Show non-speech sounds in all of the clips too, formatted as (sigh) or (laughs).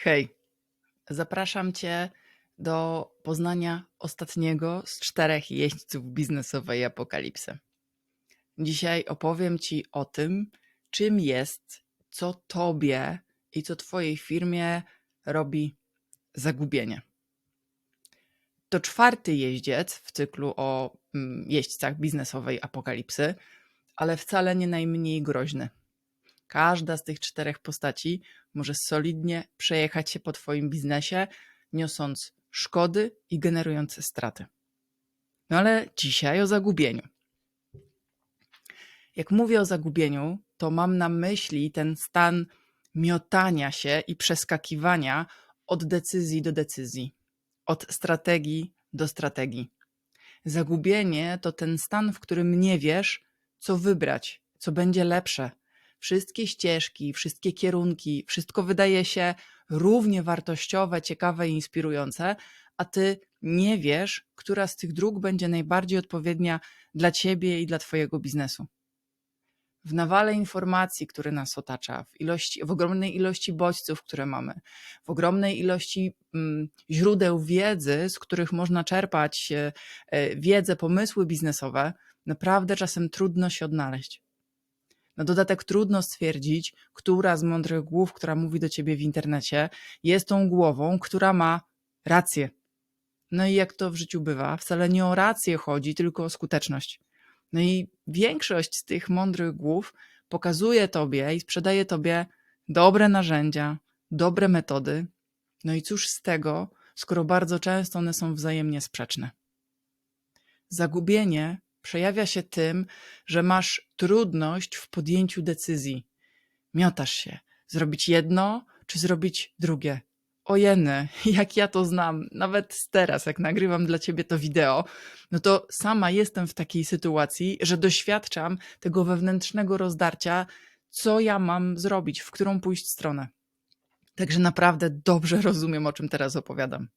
Hej, zapraszam Cię do poznania ostatniego z czterech jeźdźców biznesowej apokalipsy. Dzisiaj opowiem Ci o tym, czym jest, co Tobie i co Twojej firmie robi zagubienie. To czwarty jeździec w cyklu o mm, jeźdźcach biznesowej apokalipsy, ale wcale nie najmniej groźny. Każda z tych czterech postaci może solidnie przejechać się po Twoim biznesie, niosąc szkody i generując straty. No ale dzisiaj o zagubieniu. Jak mówię o zagubieniu, to mam na myśli ten stan miotania się i przeskakiwania od decyzji do decyzji, od strategii do strategii. Zagubienie to ten stan, w którym nie wiesz, co wybrać, co będzie lepsze, wszystkie ścieżki, wszystkie kierunki, wszystko wydaje się równie wartościowe, ciekawe i inspirujące, a ty nie wiesz, która z tych dróg będzie najbardziej odpowiednia dla ciebie i dla twojego biznesu. W nawale informacji, które nas otacza, w, ilości, w ogromnej ilości bodźców, które mamy, w ogromnej ilości mm, źródeł wiedzy, z których można czerpać e, e, wiedzę, pomysły biznesowe, naprawdę czasem trudno się odnaleźć. Na dodatek trudno stwierdzić, która z mądrych głów, która mówi do ciebie w internecie, jest tą głową, która ma rację. No i jak to w życiu bywa, wcale nie o rację chodzi, tylko o skuteczność. No i większość z tych mądrych głów pokazuje tobie i sprzedaje tobie dobre narzędzia, dobre metody. No i cóż z tego, skoro bardzo często one są wzajemnie sprzeczne. Zagubienie przejawia się tym, że masz trudność w podjęciu decyzji. Miotasz się, zrobić jedno czy zrobić drugie. Ojeny, (laughs) jak ja to znam, nawet teraz, jak nagrywam dla ciebie to wideo, no to sama jestem w takiej sytuacji, że doświadczam tego wewnętrznego rozdarcia, co ja mam zrobić, w którą pójść stronę. Także naprawdę dobrze rozumiem, o czym teraz opowiadam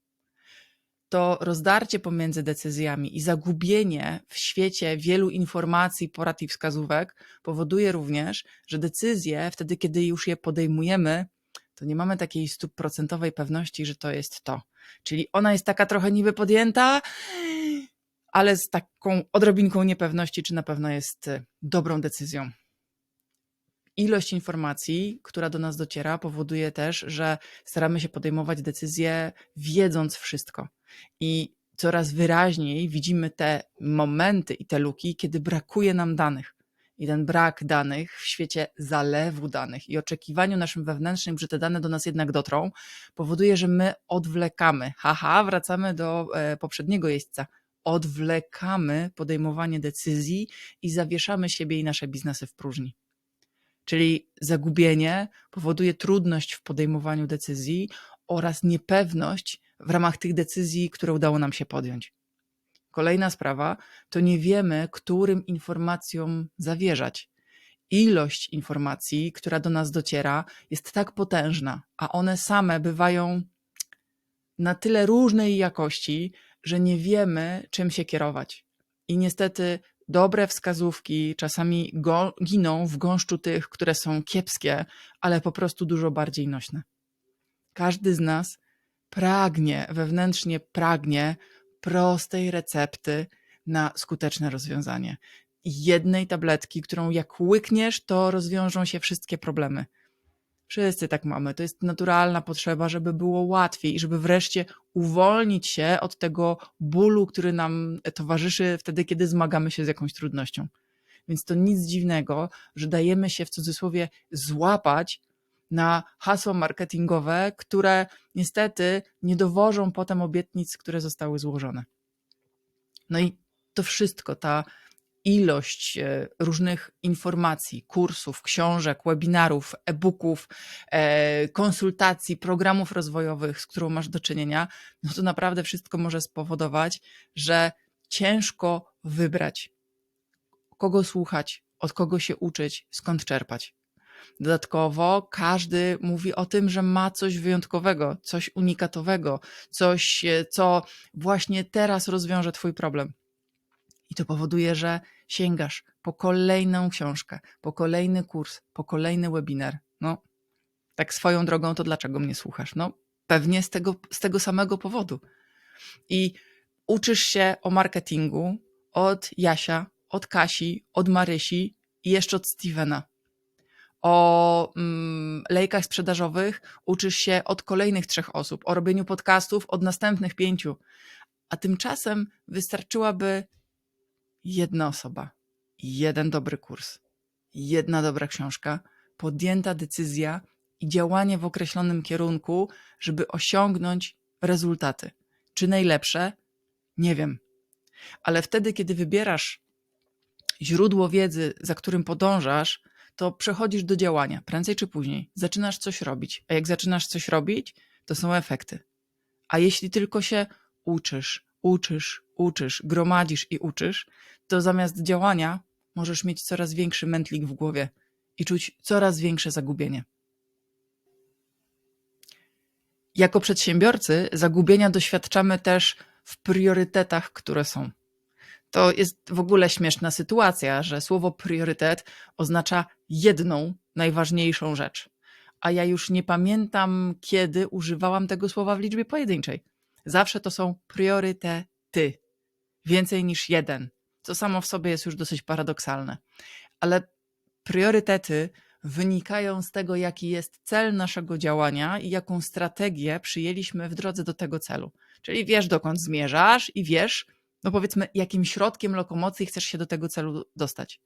to rozdarcie pomiędzy decyzjami i zagubienie w świecie wielu informacji, porad i wskazówek powoduje również, że decyzje, wtedy kiedy już je podejmujemy, to nie mamy takiej stuprocentowej pewności, że to jest to. Czyli ona jest taka trochę niby podjęta, ale z taką odrobinką niepewności, czy na pewno jest dobrą decyzją ilość informacji, która do nas dociera, powoduje też, że staramy się podejmować decyzje wiedząc wszystko. I coraz wyraźniej widzimy te momenty i te luki, kiedy brakuje nam danych. I ten brak danych w świecie zalewu danych i oczekiwaniu naszym wewnętrznym, że te dane do nas jednak dotrą, powoduje, że my odwlekamy. Haha, wracamy do e, poprzedniego jeźdźca. Odwlekamy podejmowanie decyzji i zawieszamy siebie i nasze biznesy w próżni. Czyli zagubienie powoduje trudność w podejmowaniu decyzji oraz niepewność w ramach tych decyzji, które udało nam się podjąć. Kolejna sprawa to nie wiemy, którym informacjom zawierzać. Ilość informacji, która do nas dociera, jest tak potężna, a one same bywają na tyle różnej jakości, że nie wiemy, czym się kierować. I niestety dobre wskazówki czasami go, giną w gąszczu tych, które są kiepskie, ale po prostu dużo bardziej nośne. Każdy z nas pragnie, wewnętrznie pragnie prostej recepty na skuteczne rozwiązanie. Jednej tabletki, którą jak łykniesz, to rozwiążą się wszystkie problemy. Wszyscy tak mamy. To jest naturalna potrzeba, żeby było łatwiej i żeby wreszcie uwolnić się od tego bólu, który nam towarzyszy wtedy, kiedy zmagamy się z jakąś trudnością. Więc to nic dziwnego, że dajemy się w cudzysłowie złapać na hasła marketingowe, które niestety nie dowożą potem obietnic, które zostały złożone. No i to wszystko, ta ilość e, różnych informacji, kursów, książek, webinarów, e-booków, e, konsultacji, programów rozwojowych, z którą masz do czynienia, no to naprawdę wszystko może spowodować, że ciężko wybrać, kogo słuchać, od kogo się uczyć, skąd czerpać. Dodatkowo każdy mówi o tym, że ma coś wyjątkowego, coś unikatowego, coś, e, co właśnie teraz rozwiąże Twój problem. I to powoduje, że sięgasz po kolejną książkę, po kolejny kurs, po kolejny webinar. No, Tak swoją drogą, to dlaczego mnie słuchasz? No, pewnie z tego, z tego samego powodu. I uczysz się o marketingu od Jasia, od Kasi, od Marysi i jeszcze od Stevena. O mm, lejkach sprzedażowych uczysz się od kolejnych trzech osób, o robieniu podcastów od następnych pięciu. A tymczasem wystarczyłaby jedna osoba, jeden dobry kurs, jedna dobra książka, podjęta decyzja i działanie w określonym kierunku, żeby osiągnąć rezultaty. Czy najlepsze? Nie wiem. Ale wtedy, kiedy wybierasz źródło wiedzy, za którym podążasz, to przechodzisz do działania, prędzej czy później. Zaczynasz coś robić, a jak zaczynasz coś robić, to są efekty. A jeśli tylko się uczysz, uczysz, uczysz, gromadzisz i uczysz, to zamiast działania możesz mieć coraz większy mętlik w głowie i czuć coraz większe zagubienie. Jako przedsiębiorcy zagubienia doświadczamy też w priorytetach, które są. To jest w ogóle śmieszna sytuacja, że słowo priorytet oznacza jedną najważniejszą rzecz. A ja już nie pamiętam, kiedy używałam tego słowa w liczbie pojedynczej. Zawsze to są priorytety. Więcej niż jeden, co samo w sobie jest już dosyć paradoksalne. Ale priorytety wynikają z tego, jaki jest cel naszego działania i jaką strategię przyjęliśmy w drodze do tego celu. Czyli wiesz, dokąd zmierzasz i wiesz, no powiedzmy, jakim środkiem lokomocji chcesz się do tego celu dostać.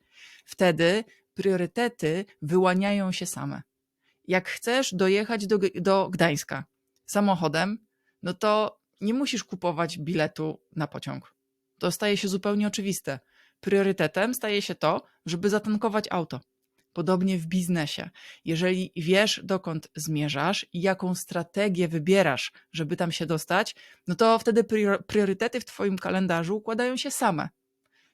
Wtedy priorytety wyłaniają się same. Jak chcesz dojechać do, do Gdańska samochodem, no to nie musisz kupować biletu na pociąg. To staje się zupełnie oczywiste. Priorytetem staje się to, żeby zatankować auto. Podobnie w biznesie. Jeżeli wiesz, dokąd zmierzasz i jaką strategię wybierasz, żeby tam się dostać, no to wtedy priorytety w Twoim kalendarzu układają się same.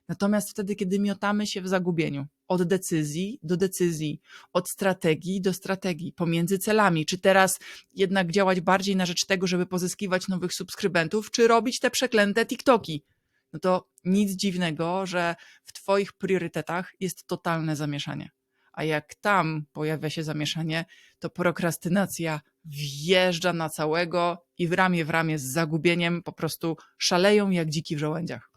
Natomiast wtedy, kiedy miotamy się w zagubieniu, od decyzji do decyzji, od strategii do strategii, pomiędzy celami, czy teraz jednak działać bardziej na rzecz tego, żeby pozyskiwać nowych subskrybentów, czy robić te przeklęte TikToki, no to nic dziwnego, że w Twoich priorytetach jest totalne zamieszanie a jak tam pojawia się zamieszanie, to prokrastynacja wjeżdża na całego i w ramię w ramię z zagubieniem po prostu szaleją jak dziki w żołędziach.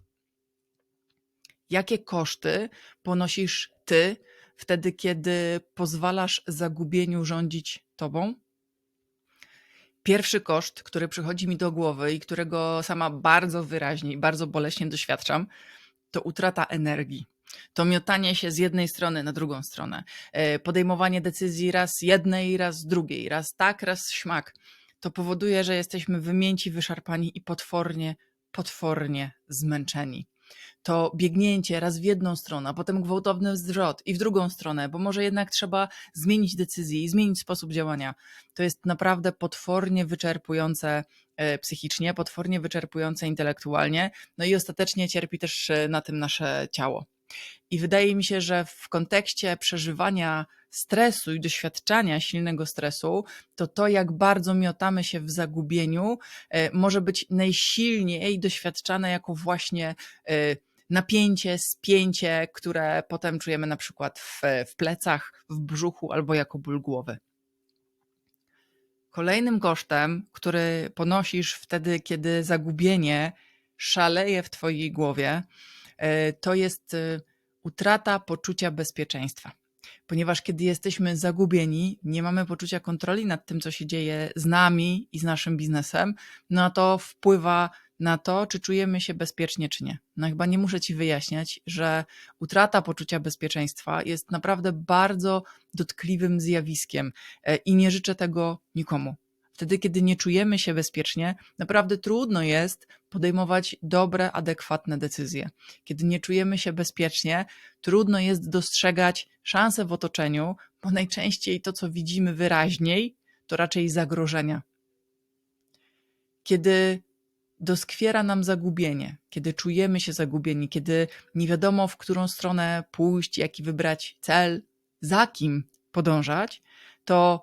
Jakie koszty ponosisz ty wtedy, kiedy pozwalasz zagubieniu rządzić tobą? Pierwszy koszt, który przychodzi mi do głowy i którego sama bardzo wyraźnie i bardzo boleśnie doświadczam, to utrata energii to miotanie się z jednej strony na drugą stronę, e, podejmowanie decyzji raz jednej, raz drugiej, raz tak, raz śmak, to powoduje, że jesteśmy wymięci, wyszarpani i potwornie, potwornie zmęczeni. To biegnięcie raz w jedną stronę, a potem gwałtowny zwrot i w drugą stronę, bo może jednak trzeba zmienić decyzję i zmienić sposób działania. To jest naprawdę potwornie wyczerpujące e, psychicznie, potwornie wyczerpujące intelektualnie, no i ostatecznie cierpi też e, na tym nasze ciało. I wydaje mi się, że w kontekście przeżywania stresu i doświadczania silnego stresu, to to, jak bardzo miotamy się w zagubieniu, e, może być najsilniej doświadczane jako właśnie e, napięcie, spięcie, które potem czujemy na przykład w, w plecach, w brzuchu albo jako ból głowy. Kolejnym kosztem, który ponosisz wtedy, kiedy zagubienie szaleje w Twojej głowie, E, to jest utrata poczucia bezpieczeństwa. Ponieważ kiedy jesteśmy zagubieni, nie mamy poczucia kontroli nad tym, co się dzieje z nami i z naszym biznesem, no to wpływa na to, czy czujemy się bezpiecznie, czy nie. No chyba nie muszę Ci wyjaśniać, że utrata poczucia bezpieczeństwa jest naprawdę bardzo dotkliwym zjawiskiem e, i nie życzę tego nikomu. Wtedy, kiedy nie czujemy się bezpiecznie, naprawdę trudno jest podejmować dobre, adekwatne decyzje. Kiedy nie czujemy się bezpiecznie, trudno jest dostrzegać szanse w otoczeniu, bo najczęściej to, co widzimy wyraźniej, to raczej zagrożenia. Kiedy doskwiera nam zagubienie, kiedy czujemy się zagubieni, kiedy nie wiadomo, w którą stronę pójść, jaki wybrać cel, za kim podążać, to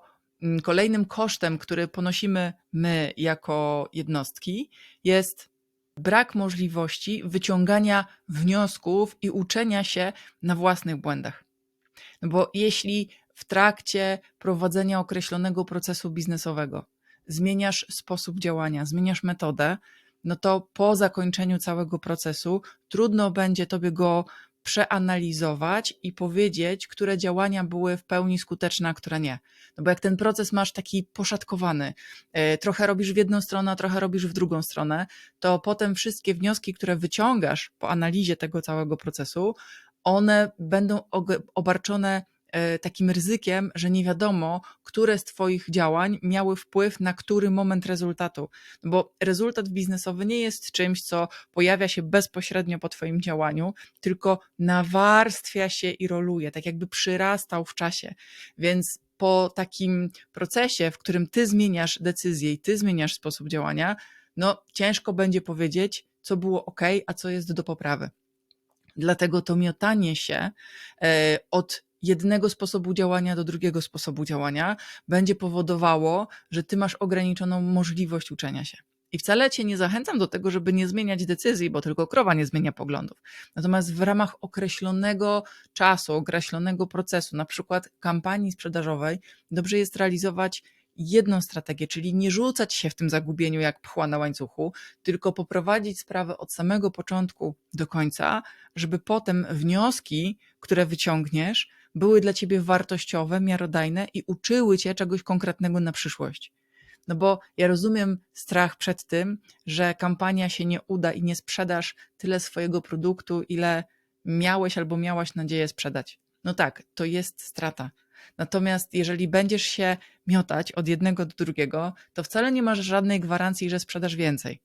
kolejnym kosztem, który ponosimy my jako jednostki, jest brak możliwości wyciągania wniosków i uczenia się na własnych błędach. No bo jeśli w trakcie prowadzenia określonego procesu biznesowego zmieniasz sposób działania, zmieniasz metodę, no to po zakończeniu całego procesu trudno będzie tobie go przeanalizować i powiedzieć, które działania były w pełni skuteczne, a które nie. No bo jak ten proces masz taki poszatkowany, e, trochę robisz w jedną stronę, a trochę robisz w drugą stronę, to potem wszystkie wnioski, które wyciągasz po analizie tego całego procesu, one będą obarczone takim ryzykiem, że nie wiadomo, które z Twoich działań miały wpływ na który moment rezultatu. Bo rezultat biznesowy nie jest czymś, co pojawia się bezpośrednio po Twoim działaniu, tylko nawarstwia się i roluje, tak jakby przyrastał w czasie. Więc po takim procesie, w którym Ty zmieniasz decyzję i Ty zmieniasz sposób działania, no ciężko będzie powiedzieć, co było ok, a co jest do poprawy. Dlatego to miotanie się e, od jednego sposobu działania do drugiego sposobu działania będzie powodowało, że ty masz ograniczoną możliwość uczenia się. I wcale cię nie zachęcam do tego, żeby nie zmieniać decyzji, bo tylko krowa nie zmienia poglądów. Natomiast w ramach określonego czasu, określonego procesu, na przykład kampanii sprzedażowej, dobrze jest realizować jedną strategię, czyli nie rzucać się w tym zagubieniu jak pchła na łańcuchu, tylko poprowadzić sprawę od samego początku do końca, żeby potem wnioski, które wyciągniesz, były dla ciebie wartościowe, miarodajne i uczyły cię czegoś konkretnego na przyszłość. No bo ja rozumiem strach przed tym, że kampania się nie uda i nie sprzedasz tyle swojego produktu, ile miałeś albo miałaś nadzieję sprzedać. No tak, to jest strata. Natomiast jeżeli będziesz się miotać od jednego do drugiego, to wcale nie masz żadnej gwarancji, że sprzedasz więcej.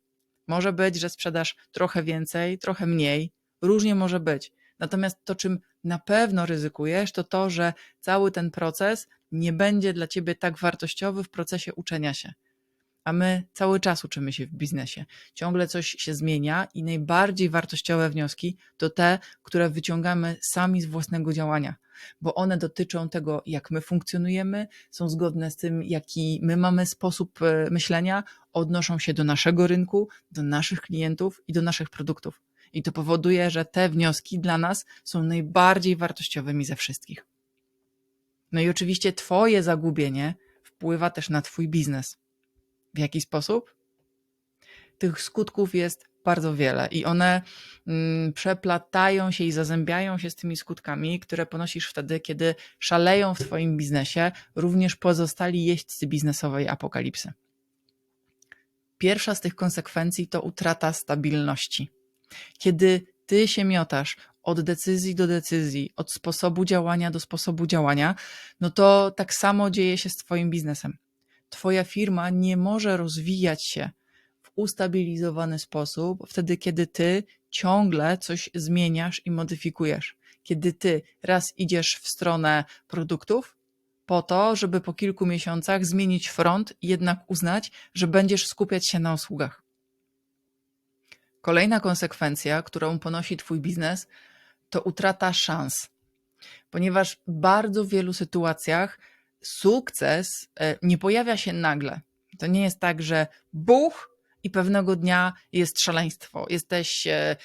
Może być, że sprzedasz trochę więcej, trochę mniej, różnie może być. Natomiast to, czym na pewno ryzykujesz, to to, że cały ten proces nie będzie dla ciebie tak wartościowy w procesie uczenia się. A my cały czas uczymy się w biznesie. Ciągle coś się zmienia i najbardziej wartościowe wnioski to te, które wyciągamy sami z własnego działania, bo one dotyczą tego, jak my funkcjonujemy, są zgodne z tym, jaki my mamy sposób e, myślenia, odnoszą się do naszego rynku, do naszych klientów i do naszych produktów. I to powoduje, że te wnioski dla nas są najbardziej wartościowymi ze wszystkich. No i oczywiście Twoje zagubienie wpływa też na Twój biznes. W jaki sposób? Tych skutków jest bardzo wiele i one mm, przeplatają się i zazębiają się z tymi skutkami, które ponosisz wtedy, kiedy szaleją w Twoim biznesie również pozostali jeźdźcy biznesowej apokalipsy. Pierwsza z tych konsekwencji to utrata stabilności. Kiedy ty się miotasz od decyzji do decyzji, od sposobu działania do sposobu działania, no to tak samo dzieje się z Twoim biznesem. Twoja firma nie może rozwijać się w ustabilizowany sposób wtedy, kiedy ty ciągle coś zmieniasz i modyfikujesz. Kiedy ty raz idziesz w stronę produktów, po to, żeby po kilku miesiącach zmienić front jednak uznać, że będziesz skupiać się na usługach. Kolejna konsekwencja, którą ponosi Twój biznes, to utrata szans, ponieważ w bardzo wielu sytuacjach sukces e, nie pojawia się nagle. To nie jest tak, że buch i pewnego dnia jest szaleństwo. Jesteś e,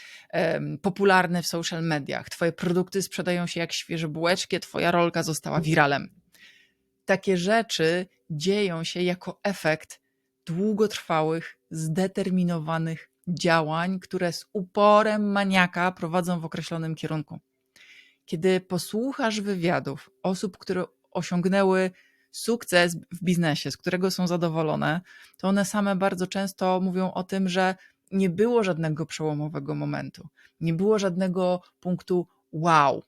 popularny w social mediach, Twoje produkty sprzedają się jak świeże bułeczki, Twoja rolka została wiralem. Takie rzeczy dzieją się jako efekt długotrwałych, zdeterminowanych działań, które z uporem maniaka prowadzą w określonym kierunku. Kiedy posłuchasz wywiadów osób, które osiągnęły sukces w biznesie, z którego są zadowolone, to one same bardzo często mówią o tym, że nie było żadnego przełomowego momentu, nie było żadnego punktu wow.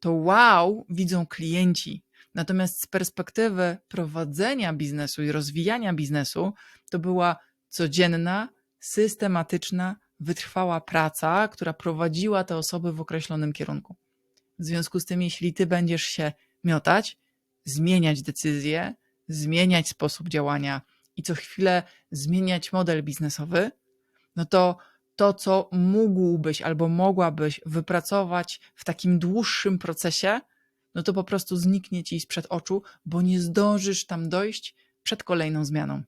To wow widzą klienci. Natomiast z perspektywy prowadzenia biznesu i rozwijania biznesu, to była codzienna, systematyczna, wytrwała praca, która prowadziła te osoby w określonym kierunku. W związku z tym, jeśli ty będziesz się miotać, zmieniać decyzje, zmieniać sposób działania i co chwilę zmieniać model biznesowy, no to to, co mógłbyś albo mogłabyś wypracować w takim dłuższym procesie, no to po prostu zniknie ci sprzed oczu, bo nie zdążysz tam dojść przed kolejną zmianą.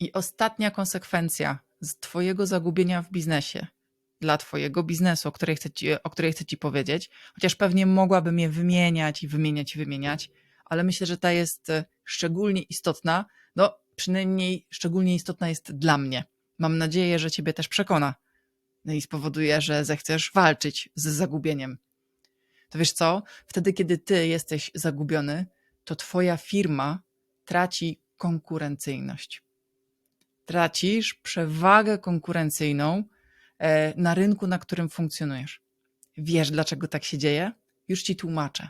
I ostatnia konsekwencja z Twojego zagubienia w biznesie dla Twojego biznesu, o której, chcę ci, o której chcę Ci powiedzieć, chociaż pewnie mogłabym je wymieniać i wymieniać i wymieniać, ale myślę, że ta jest e, szczególnie istotna, no przynajmniej szczególnie istotna jest dla mnie. Mam nadzieję, że Ciebie też przekona no i spowoduje, że zechcesz walczyć z zagubieniem. To wiesz co? Wtedy, kiedy Ty jesteś zagubiony, to Twoja firma traci konkurencyjność. Tracisz przewagę konkurencyjną e, na rynku, na którym funkcjonujesz. Wiesz, dlaczego tak się dzieje? Już ci tłumaczę.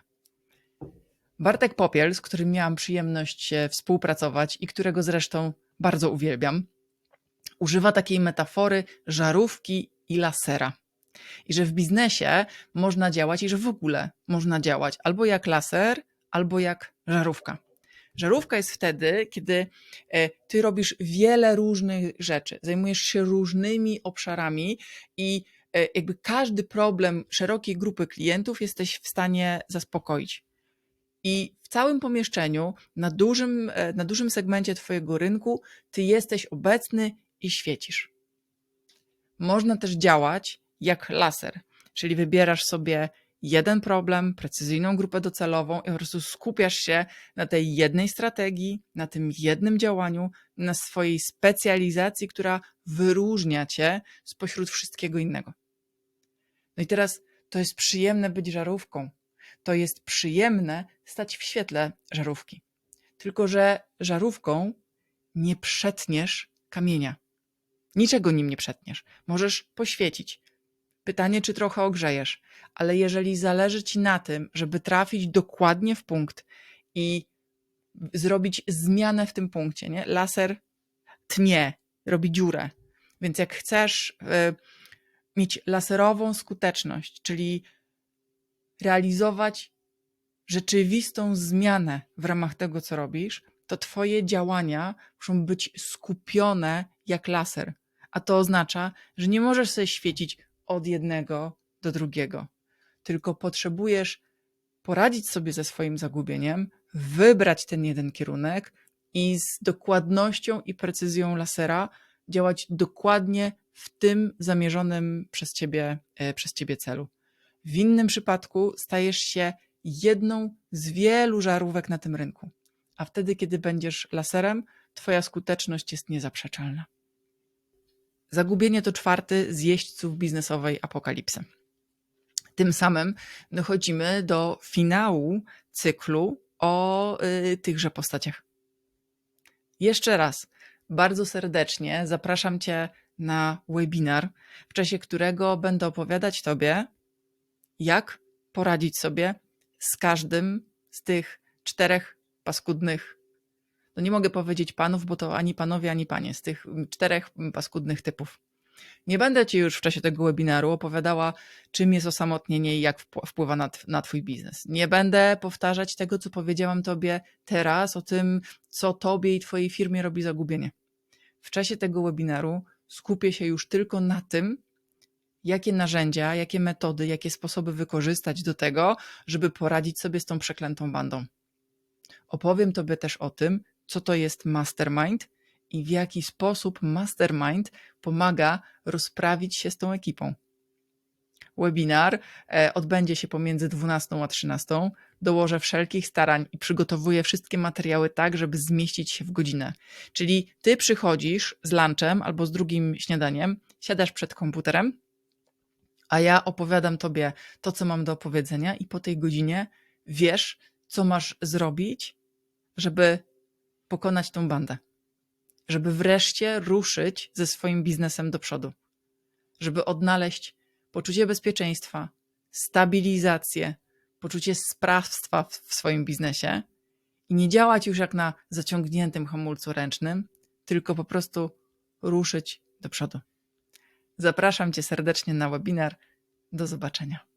Bartek Popiel, z którym miałam przyjemność współpracować i którego zresztą bardzo uwielbiam, używa takiej metafory żarówki i lasera. I że w biznesie można działać, i że w ogóle można działać albo jak laser, albo jak żarówka. Żarówka jest wtedy, kiedy e, ty robisz wiele różnych rzeczy, zajmujesz się różnymi obszarami i e, jakby każdy problem szerokiej grupy klientów jesteś w stanie zaspokoić. I w całym pomieszczeniu, na dużym, e, na dużym segmencie Twojego rynku, ty jesteś obecny i świecisz. Można też działać jak laser, czyli wybierasz sobie jeden problem, precyzyjną grupę docelową i po prostu skupiasz się na tej jednej strategii, na tym jednym działaniu, na swojej specjalizacji, która wyróżnia cię spośród wszystkiego innego. No i teraz to jest przyjemne być żarówką. To jest przyjemne stać w świetle żarówki. Tylko, że żarówką nie przetniesz kamienia. Niczego nim nie przetniesz. Możesz poświecić. Pytanie, czy trochę ogrzejesz, ale jeżeli zależy ci na tym, żeby trafić dokładnie w punkt i zrobić zmianę w tym punkcie, nie? Laser tnie, robi dziurę. Więc jak chcesz y, mieć laserową skuteczność, czyli realizować rzeczywistą zmianę w ramach tego, co robisz, to Twoje działania muszą być skupione jak laser. A to oznacza, że nie możesz sobie świecić od jednego do drugiego, tylko potrzebujesz poradzić sobie ze swoim zagubieniem, wybrać ten jeden kierunek i z dokładnością i precyzją lasera działać dokładnie w tym zamierzonym przez ciebie, e, przez ciebie celu. W innym przypadku stajesz się jedną z wielu żarówek na tym rynku. A wtedy, kiedy będziesz laserem, Twoja skuteczność jest niezaprzeczalna. Zagubienie to czwarty z jeźdźców biznesowej apokalipsy. Tym samym dochodzimy do finału cyklu o y, tychże postaciach. Jeszcze raz, bardzo serdecznie zapraszam Cię na webinar, w czasie którego będę opowiadać Tobie, jak poradzić sobie z każdym z tych czterech paskudnych no nie mogę powiedzieć panów, bo to ani panowie, ani panie z tych czterech paskudnych typów. Nie będę Ci już w czasie tego webinaru opowiadała, czym jest osamotnienie i jak wpływa na, na Twój biznes. Nie będę powtarzać tego, co powiedziałam Tobie teraz, o tym, co Tobie i Twojej firmie robi zagubienie. W czasie tego webinaru skupię się już tylko na tym, jakie narzędzia, jakie metody, jakie sposoby wykorzystać do tego, żeby poradzić sobie z tą przeklętą bandą. Opowiem Tobie też o tym, co to jest mastermind i w jaki sposób mastermind pomaga rozprawić się z tą ekipą. Webinar e, odbędzie się pomiędzy 12 a 13. Dołożę wszelkich starań i przygotowuję wszystkie materiały tak, żeby zmieścić się w godzinę. Czyli ty przychodzisz z lunchem albo z drugim śniadaniem, siadasz przed komputerem, a ja opowiadam tobie to, co mam do opowiedzenia, i po tej godzinie wiesz, co masz zrobić, żeby pokonać tą bandę. Żeby wreszcie ruszyć ze swoim biznesem do przodu. Żeby odnaleźć poczucie bezpieczeństwa, stabilizację, poczucie sprawstwa w swoim biznesie i nie działać już jak na zaciągniętym hamulcu ręcznym, tylko po prostu ruszyć do przodu. Zapraszam Cię serdecznie na webinar. Do zobaczenia.